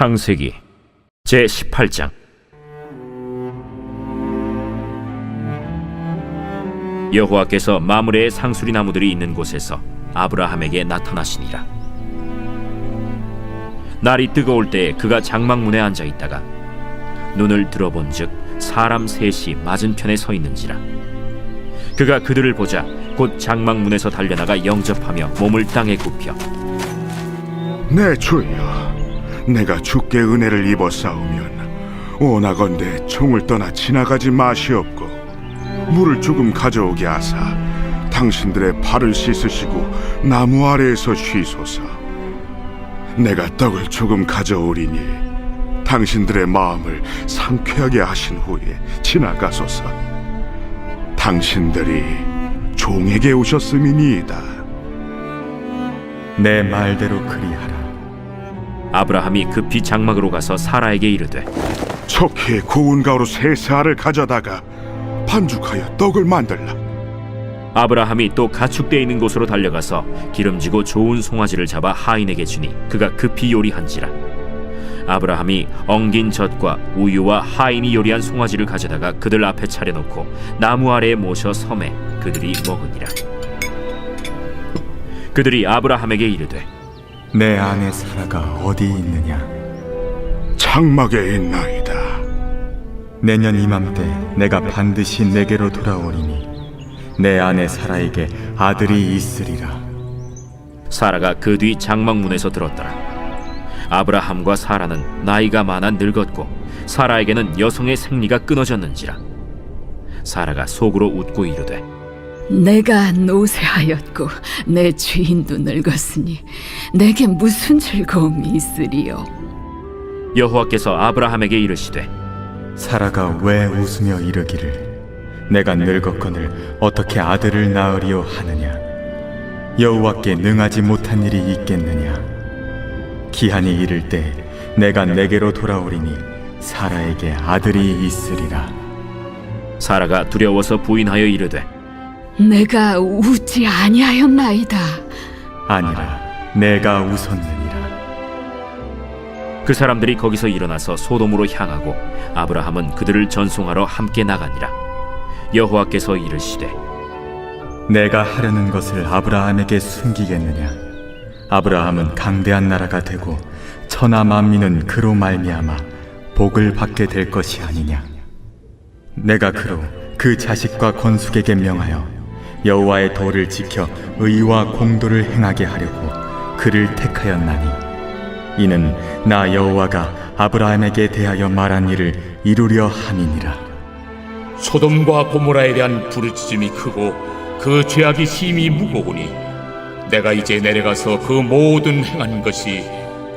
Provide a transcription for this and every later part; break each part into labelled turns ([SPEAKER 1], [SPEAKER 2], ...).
[SPEAKER 1] 창세기 제 18장. 여호와께서 마므레의 상수리 나무들이 있는 곳에서 아브라함에게 나타나시니라. 날이 뜨거울 때 그가 장막문에 앉아 있다가 눈을 들어본즉 사람 셋이 맞은편에 서 있는지라. 그가 그들을 보자 곧 장막문에서 달려나가 영접하며 몸을 땅에 굽혀
[SPEAKER 2] 내 주여, 내가 주께 은혜를 입어 싸우면 오나건대 총을 떠나 지나가지 마시옵고 물을 조금 가져오게 하사 당신들의 발을 씻으시고 나무 아래에서 쉬소서. 내가 떡을 조금 가져오리니 당신들의 마음을 상쾌하게 하신 후에 지나가소서. 당신들이 종에게 오셨음이니이다.
[SPEAKER 3] 내 말대로 그리하라.
[SPEAKER 1] 아브라함이 급히 장막으로 가서 사라에게 이르되
[SPEAKER 2] 척히 고운 가루 세 알을 가져다가 반죽하여 떡을 만들라.
[SPEAKER 1] 아브라함이 또 가축대 있는 곳으로 달려가서 기름지고 좋은 송아지를 잡아 하인에게 주니 그가 급히 요리한지라 아브라함이 엉긴 젖과 우유와 하인이 요리한 송아지를 가져다가 그들 앞에 차려놓고 나무 아래에 모셔 섬에 그들이 먹으니라 그들이 아브라함에게 이르되
[SPEAKER 3] 내 아내 사라가 어디 있느냐?
[SPEAKER 2] 장막에 있나이다.
[SPEAKER 3] 내년 이맘때 내가 반드시 내게로 돌아오리니 내 아내 사라에게 아들이 있으리라.
[SPEAKER 1] 사라가 그 뒤 장막문에서 들었더라. 아브라함과 사라는 나이가 많아 늙었고 사라에게는 여성의 생리가 끊어졌는지라. 사라가 속으로 웃고 이르되
[SPEAKER 4] 내가 노쇠하였고 내 주인도 늙었으니 내게 무슨 즐거움이 있으리요
[SPEAKER 1] 여호와께서 아브라함에게 이르시되
[SPEAKER 3] 사라가 왜 웃으며 이르기를 내가 늙었거늘 어떻게 아들을 낳으리요 하느냐? 여호와께 능하지 못한 일이 있겠느냐? 기한이 이를 때 내가 내게로 돌아오리니 사라에게 아들이 있으리라.
[SPEAKER 1] 사라가 두려워서 부인하여 이르되
[SPEAKER 4] 내가 웃지 아니하였나이다
[SPEAKER 3] 아니라 내가 웃었느니라.
[SPEAKER 1] 그 사람들이 거기서 일어나서 소돔으로 향하고 아브라함은 그들을 전송하러 함께 나가니라. 여호와께서 이르시되
[SPEAKER 3] 내가 하려는 것을 아브라함에게 숨기겠느냐? 아브라함은 강대한 나라가 되고 천하 만민은 그로 말미암아 복을 받게 될 것이 아니냐? 내가 그로 그 자식과 건숙에게 명하여 여호와의 도를 지켜 의와 공도를 행하게 하려고 그를 택하였나니 이는 나 여호와가 아브라함에게 대하여 말한 일을 이루려 함이니라.
[SPEAKER 5] 소돔과 고모라에 대한 부르짖음이 크고 그 죄악이 심히 무거우니 내가 이제 내려가서 그 모든 행한 것이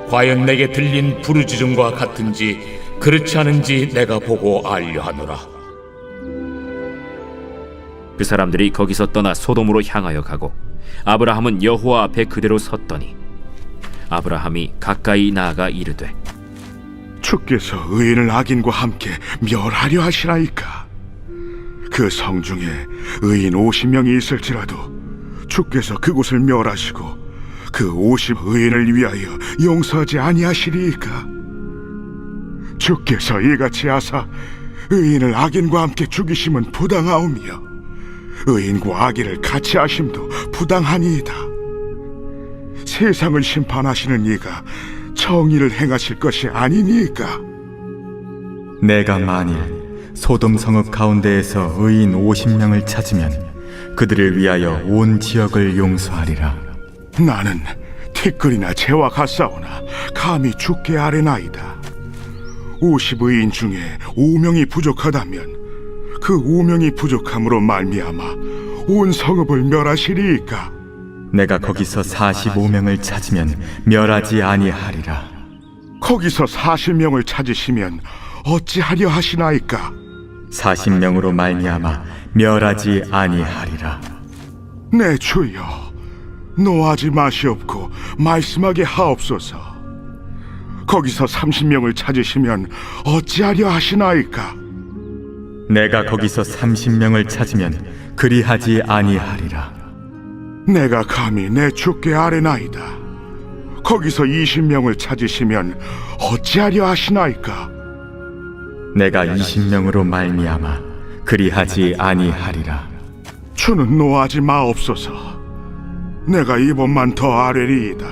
[SPEAKER 5] 과연 내게 들린 부르짖음과 같은지 그렇지 않은지 내가 보고 알려 하노라
[SPEAKER 1] 그 사람들이 거기서 떠나 소돔으로 향하여 가고 아브라함은 여호와 앞에 그대로 섰더니 아브라함이 가까이 나아가 이르되
[SPEAKER 2] 주께서 의인을 악인과 함께 멸하려 하시나이까. 그 성 중에 의인 50명이 있을지라도 주께서 그곳을 멸하시고 그50 의인을 위하여 용서하지 아니하시리이까. 주께서 이같이 하사 의인을 악인과 함께 죽이심은 부당하오며 의인과 악인을 같이 하심도 부당하니이다. 세상을 심판하시는 이가 정의를 행하실 것이 아니니까.
[SPEAKER 3] 내가 만일 소돔 성읍 가운데에서 의인 50명을 찾으면 그들을 위하여 온 지역을 용서하리라.
[SPEAKER 2] 나는 티끌이나 재와 같사오나 감히 죽게 아뢰나이다. 50의인 중에 5명이 부족하다면 그 5명이 부족함으로 말미암아 온 성읍을 멸하시리이까.
[SPEAKER 3] 내가 거기서 45명을 찾으면 멸하지 아니하리라.
[SPEAKER 2] 거기서 40명을 찾으시면 어찌하려 하시나이까.
[SPEAKER 3] 40명으로 말미암아 멸하지 아니하리라.
[SPEAKER 2] 내 주여, 노하지 마시옵고 말씀하게 하옵소서. 거기서 30명을 찾으시면 어찌하려 하시나이까.
[SPEAKER 3] 내가 거기서 30명을 찾으면 그리하지 아니하리라.
[SPEAKER 2] 내가 감히 내 주께 아뢰나이다. 거기서 20명을 찾으시면 어찌하려 하시나이까?
[SPEAKER 3] 내가 20명으로 말미암아 그리하지 아니하리라.
[SPEAKER 2] 주는 노하지 마옵소서. 내가 이번만 더 아뢰리이다.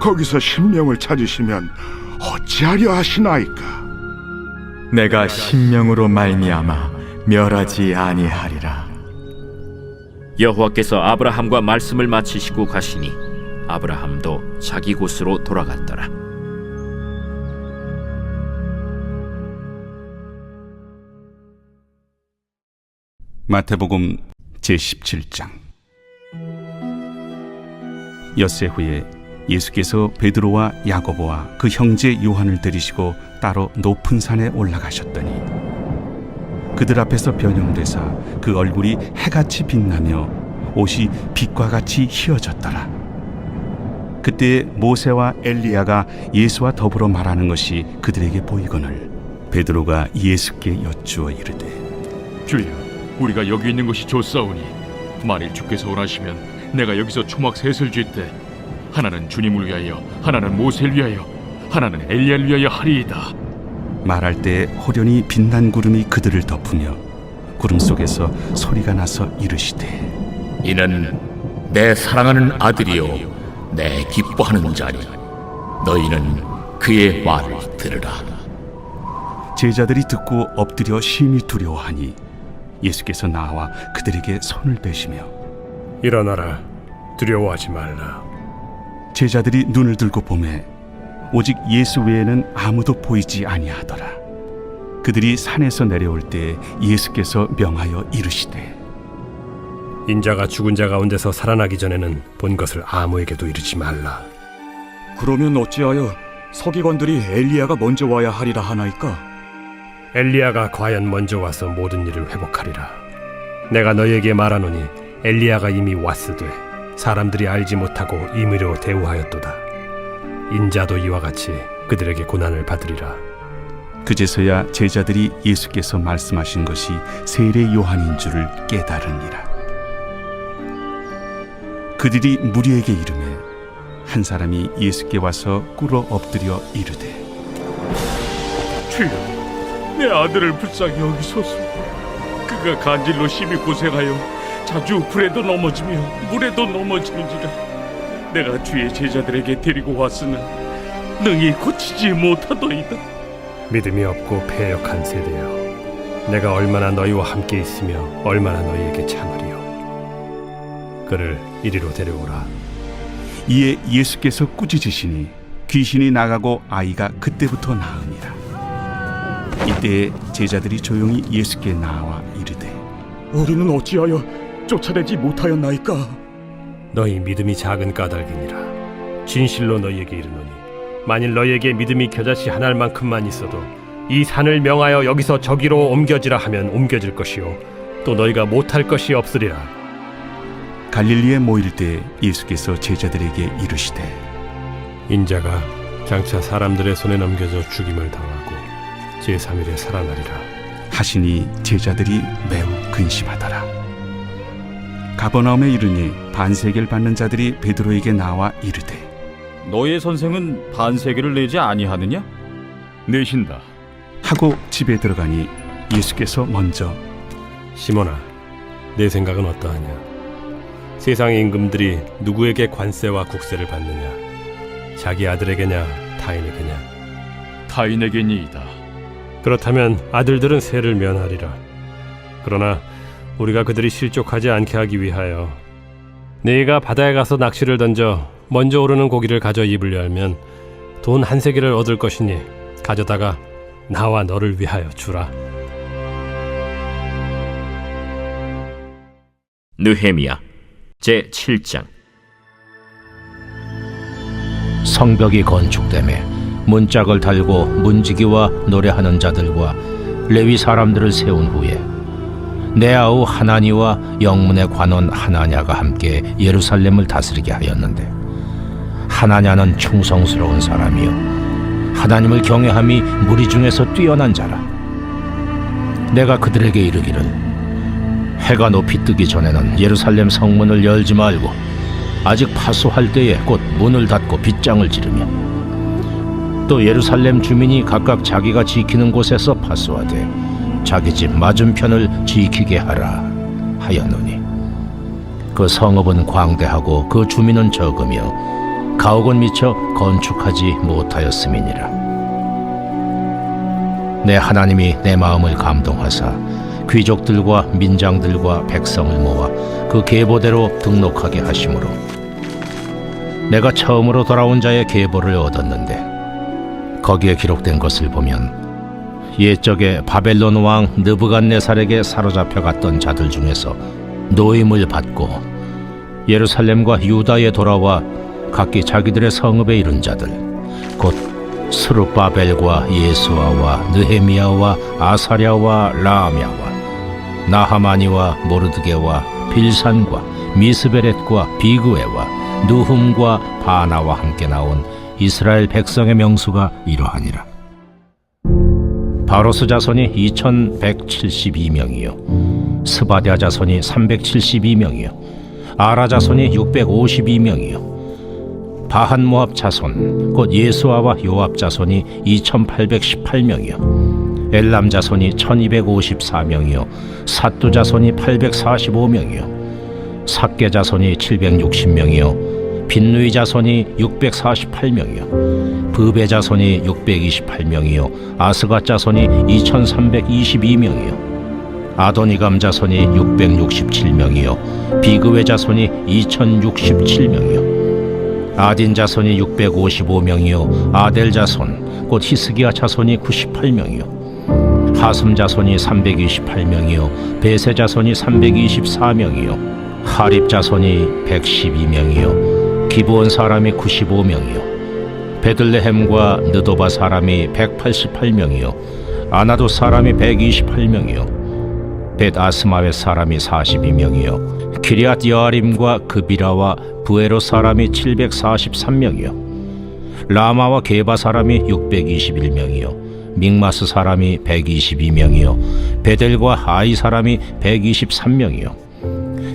[SPEAKER 2] 거기서 10명을 찾으시면 어찌하려 하시나이까?
[SPEAKER 3] 내가 신명으로 말미암아 멸하지 아니하리라.
[SPEAKER 6] 여호와께서 아브라함과 말씀을 마치시고 가시니 아브라함도 자기 곳으로 돌아갔더라.
[SPEAKER 7] 마태복음 제17장 엿새 후에 예수께서 베드로와 야고보와 그 형제 요한을 데리시고 따로 높은 산에 올라가셨더니 그들 앞에서 변형되사 그 얼굴이 해같이 빛나며 옷이 빛과 같이 희어졌더라. 그때 모세와 엘리야가 예수와 더불어 말하는 것이 그들에게 보이거늘 베드로가 예수께 여쭈어 이르되
[SPEAKER 8] 주여, 우리가 여기 있는 것이 좋사오니 만일 주께서 원하시면 내가 여기서 초막 셋을 쥘때 하나는 주님을 위하여, 하나는 모세를 위하여, 하나는 엘리야를 위하여 하리이다.
[SPEAKER 7] 말할 때 호련히 빛난 구름이 그들을 덮으며 구름 속에서 소리가 나서 이르시되
[SPEAKER 9] 이는 내 사랑하는 아들이요 내 기뻐하는 자니 너희는 그의 말을 들으라
[SPEAKER 7] 제자들이 듣고 엎드려 심히 두려워하니 예수께서 나와 그들에게 손을 빼시며
[SPEAKER 10] 일어나라 두려워하지 말라
[SPEAKER 7] 제자들이 눈을 들고 보매 오직 예수 외에는 아무도 보이지 아니하더라. 그들이 산에서 내려올 때 예수께서 명하여 이르시되
[SPEAKER 10] 인자가 죽은 자 가운데서 살아나기 전에는 본 것을 아무에게도 이르지 말라.
[SPEAKER 11] 그러면 어찌하여 서기관들이 엘리야가 먼저 와야 하리라 하나이까?
[SPEAKER 10] 엘리야가 과연 먼저 와서 모든 일을 회복하리라. 내가 너희에게 말하노니 엘리야가 이미 왔으되 사람들이 알지 못하고 임의로 대우하였도다 인자도 이와 같이 그들에게 고난을 받으리라
[SPEAKER 7] 그제서야 제자들이 예수께서 말씀하신 것이 세례 요한인 줄을 깨달으니라. 그들이 무리에게 이르매 한 사람이 예수께 와서 꿇어 엎드려 이르되
[SPEAKER 8] 주여, 내 아들을 불쌍히 여기소서. 그가 간질로 심히 고생하여 자주 불에도 넘어지며 물에도 넘어지는지라. 내가 주의 제자들에게 데리고 왔으나 능히 고치지 못하더이다.
[SPEAKER 10] 믿음이 없고 패역한 세대여 내가 얼마나 너희와 함께 있으며 얼마나 너희에게 참으리요 그를 이리로 데려오라
[SPEAKER 7] 이에 예수께서 꾸짖으시니 귀신이 나가고 아이가 그때부터 나으니라. 이때 제자들이 조용히 예수께 나와 이르되
[SPEAKER 11] 우리는 어찌하여 쫓아내지 못하였나이까?
[SPEAKER 10] 너희 믿음이 작은 까닭이니라. 진실로 너희에게 이르노니 만일 너희에게 믿음이 겨자씨 한 알만큼만 있어도 이 산을 명하여 여기서 저기로 옮겨지라 하면 옮겨질 것이요 또 너희가 못할 것이 없으리라.
[SPEAKER 7] 갈릴리에 모일 때 예수께서 제자들에게 이르시되
[SPEAKER 10] 인자가 장차 사람들의 손에 넘겨져 죽임을 당하고 제3일에 살아나리라.
[SPEAKER 7] 하시니 제자들이 매우 근심하더라. 가버나움에 이르니 반세계를 받는 자들이 베드로에게 나와 이르되
[SPEAKER 12] 너의 선생은 반세계를 내지 아니하느냐?
[SPEAKER 8] 내신다.
[SPEAKER 7] 하고 집에 들어가니 예수께서 먼저
[SPEAKER 10] 시몬아 내 생각은 어떠하냐 세상의 임금들이 누구에게 관세와 국세를 받느냐 자기 아들에게냐 타인에게냐
[SPEAKER 8] 타인에게니이다.
[SPEAKER 10] 그렇다면 아들들은 세를 면하리라. 그러나 우리가 그들이 실족하지 않게 하기 위하여 네가 바다에 가서 낚시를 던져 먼저 오르는 고기를 가져 입을 열면 돈 한 세기를 얻을 것이니 가져다가 나와 너를 위하여 주라.
[SPEAKER 6] 느헤미야 제 7장
[SPEAKER 13] 성벽이 건축됨에 문짝을 달고 문지기와 노래하는 자들과 레위 사람들을 세운 후에 내 아우 하나니와 영문의 관원 하나냐가 함께 예루살렘을 다스리게 하였는데 하나냐는 충성스러운 사람이요. 하나님을 경외함이 무리 중에서 뛰어난 자라. 내가 그들에게 이르기를 해가 높이 뜨기 전에는 예루살렘 성문을 열지 말고 아직 파수할 때에 곧 문을 닫고 빗장을 지르며 또 예루살렘 주민이 각각 자기가 지키는 곳에서 파수하되 자기 집 맞은편을 지키게 하라 하였노니. 그 성읍은 광대하고 그 주민은 적으며 가옥은 미처 건축하지 못하였음이니라. 내 하나님이 내 마음을 감동하사 귀족들과 민장들과 백성을 모아 그 계보대로 등록하게 하심으로 내가 처음으로 돌아온 자의 계보를 얻었는데 거기에 기록된 것을 보면 옛적에 바벨론 왕 느부갓네살에게 사로잡혀 갔던 자들 중에서 노임을 받고 예루살렘과 유다에 돌아와 각기 자기들의 성읍에 이른 자들 곧 스룹바벨과 예수아와 느헤미야와 아사랴와 라아мя와 나하마니와 모르드게와 빌산과 미스베렛과 비그웨와 누훔과 바나와 함께 나온 이스라엘 백성의 명수가 이러하니라. 바로스 자손이 2172명이요. 스바디아 자손이 372명이요. 아라 자손이 652명이요. 바한 모압 자손 곧 예수아와 요압 자손이 2818명이요. 엘람 자손이 1254명이요. 사뚜 자손이 845명이요. 삭게 자손이 760명이요 빈누이 자손이 648명이요. 부베 자손이 628명이요. 아스가 자손이 2322명이요. 아도니감 자손이 667명이요. 비그웨 자손이 2067명이요. 아딘 자손이 655명이요. 아델 자손 곧 히스기야 자손이 98명이요. 하슴 자손이 328명이요. 베세 자손이 324명이요. 하립 자손이 112명이요 기브온 사람이 95명이요. 베들레헴과 느도바 사람이 188명이요. 아나도 사람이 128명이요. 벳 아스마웨 사람이 42명이요. 기리앗 여아림과 그비라와 부에로 사람이 743명이요. 라마와 게바 사람이 621명이요. 믹마스 사람이 122명이요. 베델과 아이 사람이 123명이요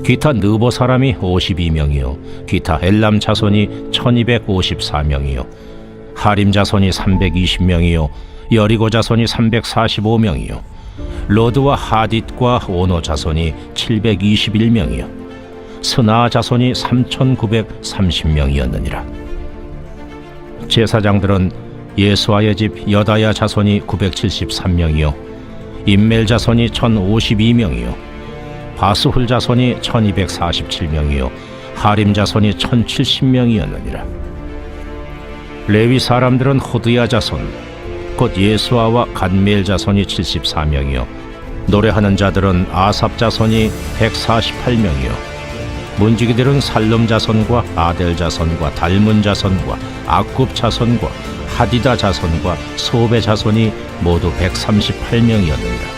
[SPEAKER 13] 기타 느보 사람이 52명이요. 기타 엘람 자손이 1254명이요. 하림 자손이 320명이요. 여리고 자손이 345명이요. 로드와 하딧과 오노 자손이 721명이요. 스나 자손이 3930명이었느니라. 제사장들은 예수아의 집 여다야 자손이 973명이요. 임멜 자손이 1052명이요 바스훌 자손이 1247명이요 하림 자손이 1070명이었느니라. 레위 사람들은 호드야 자손 곧 예수아와 간멜 자손이 74명이요 노래하는 자들은 아삽 자손이 148명이요 문지기들은 살름 자손과 아델 자손과 달문 자손과 아굽 자손과 하디다 자손과 소베 자손이 모두 138명이었느니라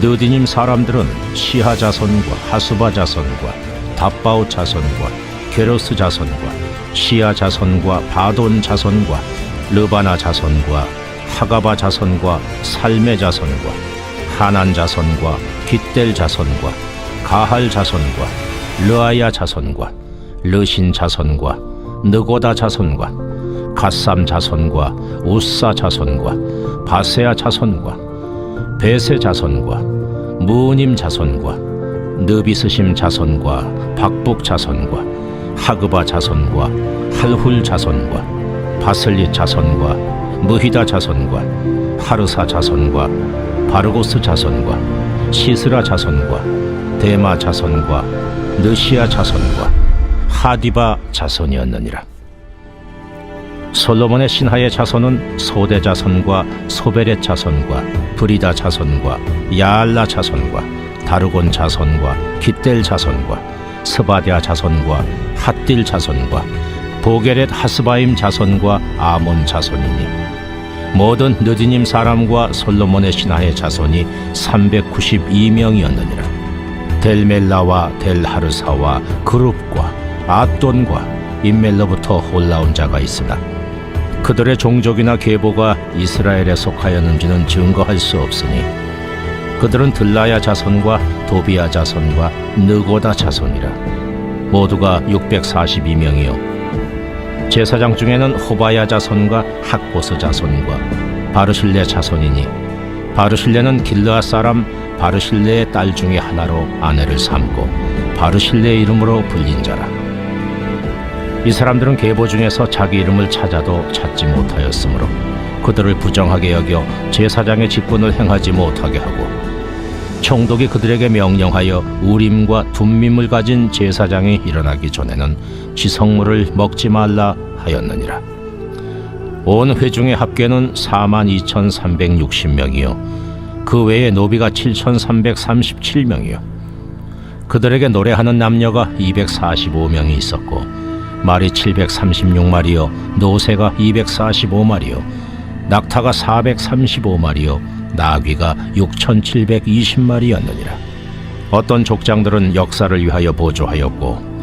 [SPEAKER 13] 느디님 사람들은 시하 자손과 하수바 자손과 답바오 자손과 게로스 자손과 시야 자손과 바돈 자손과 르바나 자손과 하가바 자손과 살메 자손과 하난 자손과 깃델 자손과 가할 자손과 르아야 자손과 르신 자손과 느고다 자손과 갓삼 자손과 우사 자손과 바세아 자손과 베세 자손과 무님 자손과 느비스심 자손과 박북 자손과 하그바 자손과 할훌 자손과 바슬리 자손과 무히다 자손과 하르사 자손과 바르고스 자손과 시스라 자손과 데마 자손과 느시아 자손과 하디바 자손이었느니라 솔로몬의 신하의 자손은 소대 자손과 소베렛 자손과 브리다 자손과 야알라 자손과 다르곤 자손과 깃델 자손과 스바디아 자손과 핫딜 자손과 보게렛 하스바임 자손과 아몬 자손이니 모든 느디님 사람과 솔로몬의 신하의 자손이 392명이었느니라. 델멜라와 델하르사와 그룹과 아돈과 인멜로부터 올라온 자가 있으나 그들의 종족이나 계보가 이스라엘에 속하였는지는 증거할 수 없으니 그들은 들라야 자손과 도비야 자손과 느고다 자손이라. 모두가 642명이요. 제사장 중에는 호바야 자손과 학보스 자손과 바르실레 자손이니 바르실레는 길르앗 사람 바르실레의 딸 중에 하나로 아내를 삼고 바르실레 이름으로 불린 자라 이 사람들은 계보 중에서 자기 이름을 찾아도 찾지 못하였으므로 그들을 부정하게 여겨 제사장의 직분을 행하지 못하게 하고 총독이 그들에게 명령하여 우림과 둠밈을 가진 제사장이 일어나기 전에는 지성물을 먹지 말라 하였느니라. 온 회중의 합계는 4만 2,360명이요. 그 외에 노비가 7,337명이요. 그들에게 노래하는 남녀가 245명이 있었고 말이 736마리요 노새가 245마리요 낙타가 435마리요 나귀가 6720마리였느니라. 어떤 족장들은 역사를 위하여 보조하였고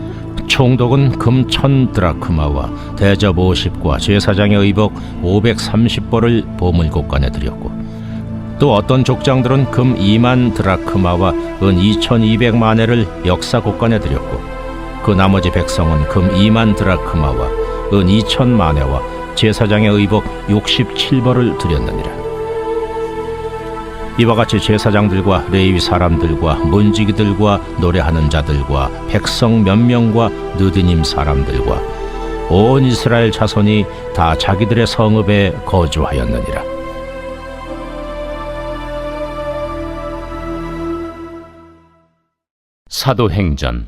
[SPEAKER 13] 총독은 금 천 드라크마와 대접 50과 제사장의 의복 530벌을 보물곳간에 드렸고 또 어떤 족장들은 금 2만 드라크마와 은 2200만회를 역사 곳간에 드렸고 그 나머지 백성은 금 2만 드라크마와 은 2천만회와 제사장의 의복 67벌을 드렸느니라 이와 같이 제사장들과 레위 사람들과 문지기들과 노래하는 자들과 백성 몇 명과 느드님 사람들과 온 이스라엘 자손이 다 자기들의 성읍에 거주하였느니라.
[SPEAKER 6] 사도행전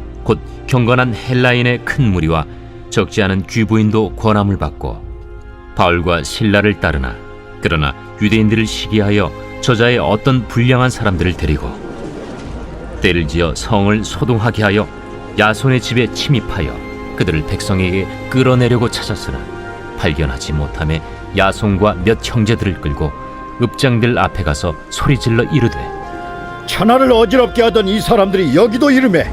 [SPEAKER 6] 곧 경건한 헬라인의 큰 무리와 적지 않은 귀부인도 권함을 받고 바울과 신라를 따르나 그러나 유대인들을 시기하여 저자의 어떤 불량한 사람들을 데리고 때를 지어 성을 소동하게 하여 야손의 집에 침입하여 그들을 백성에게 끌어내려고 찾았으나 발견하지 못함에 야손과 몇 형제들을 끌고 읍장들 앞에 가서 소리질러 이르되
[SPEAKER 14] 천하를 어지럽게 하던 이 사람들이 여기도 이름에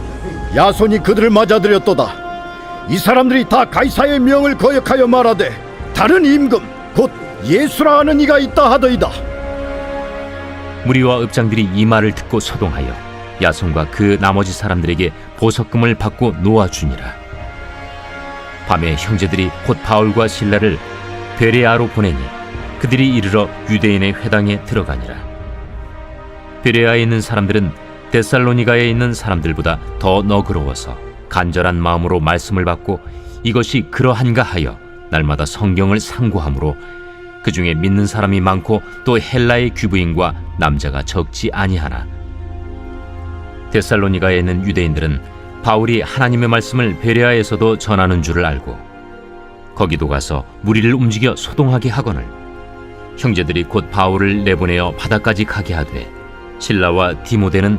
[SPEAKER 14] 야손이 그들을 맞아들였도다. 이 사람들이 다 가이사의 명을 거역하여 말하되 다른 임금 곧 예수라 하는 이가 있다 하더이다.
[SPEAKER 6] 무리와 읍장들이 이 말을 듣고 소동하여 야손과 그 나머지 사람들에게 보석금을 받고 놓아주니라. 밤에 형제들이 곧 바울과 신라를 베레아로 보내니 그들이 이르러 유대인의 회당에 들어가니라. 베레아에 있는 사람들은 데살로니가에 있는 사람들보다 더 너그러워서 간절한 마음으로 말씀을 받고 이것이 그러한가 하여 날마다 성경을 상고함으로 그 중에 믿는 사람이 많고 또 헬라의 귀부인과 남자가 적지 아니하나. 데살로니가에 있는 유대인들은 바울이 하나님의 말씀을 베레아에서도 전하는 줄을 알고 거기도 가서 무리를 움직여 소동하게 하거늘 형제들이 곧 바울을 내보내어 바다까지 가게 하되 신라와 디모데는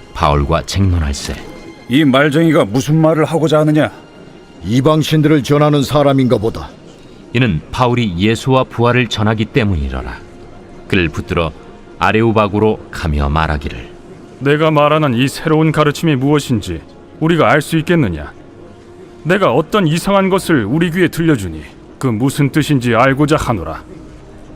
[SPEAKER 6] 바울과 쟁론할세
[SPEAKER 11] 이 말쟁이가 무슨 말을 하고자 하느냐?
[SPEAKER 14] 이방 신들을 전하는 사람인가 보다.
[SPEAKER 6] 이는 바울이 예수와 부활을 전하기 때문이러라. 그를 붙들어 아레오바구로 가며 말하기를
[SPEAKER 10] 내가 말하는 이 새로운 가르침이 무엇인지 우리가 알 수 있겠느냐? 내가 어떤 이상한 것을 우리 귀에 들려주니 그 무슨 뜻인지 알고자 하노라.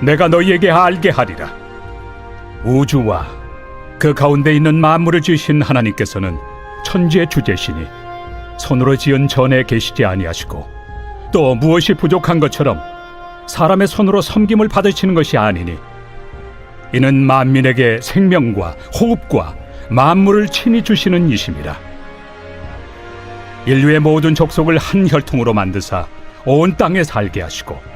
[SPEAKER 9] 내가 너희에게 알게 하리라. 우주와 그 가운데 있는 만물을 지으신 하나님께서는 천지의 주제시니 손으로 지은 전에 계시지 아니하시고 또 무엇이 부족한 것처럼 사람의 손으로 섬김을 받으시는 것이 아니니 이는 만민에게 생명과 호흡과 만물을 친히 주시는 이심이라. 인류의 모든 족속을 한 혈통으로 만드사 온 땅에 살게 하시고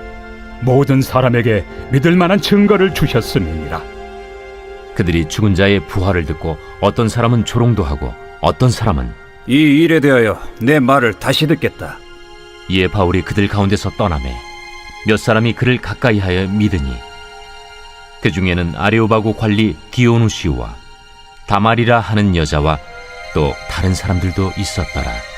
[SPEAKER 9] 모든 사람에게 믿을 만한 증거를 주셨음이니라.
[SPEAKER 15] 그들이 죽은 자의 부활을 듣고 어떤 사람은 조롱도 하고 어떤 사람은
[SPEAKER 12] 이 일에 대하여 내 말을 다시 듣겠다.
[SPEAKER 15] 이에 바울이 그들 가운데서 떠나매 몇 사람이 그를 가까이하여 믿으니 그 중에는 아레오바고 관리 디오누시우와 다말이라 하는 여자와 또 다른 사람들도 있었더라.